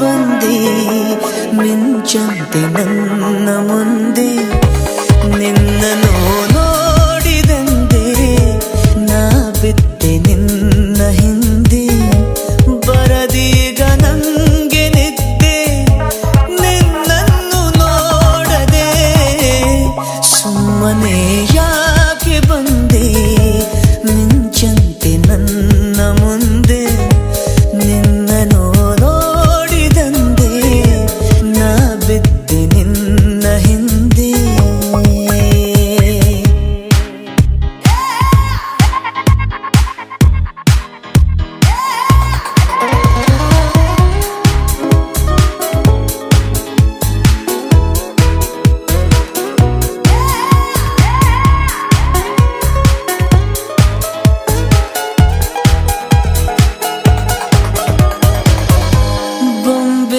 ಬಂದಿ ಮಿಂಚಂತೆ ನನ್ನ ಮುಂದೆ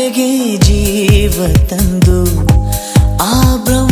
ಬೆಳಗಿ ಜೀವತಂದು ಆ ಬ್ರಹ್ಮ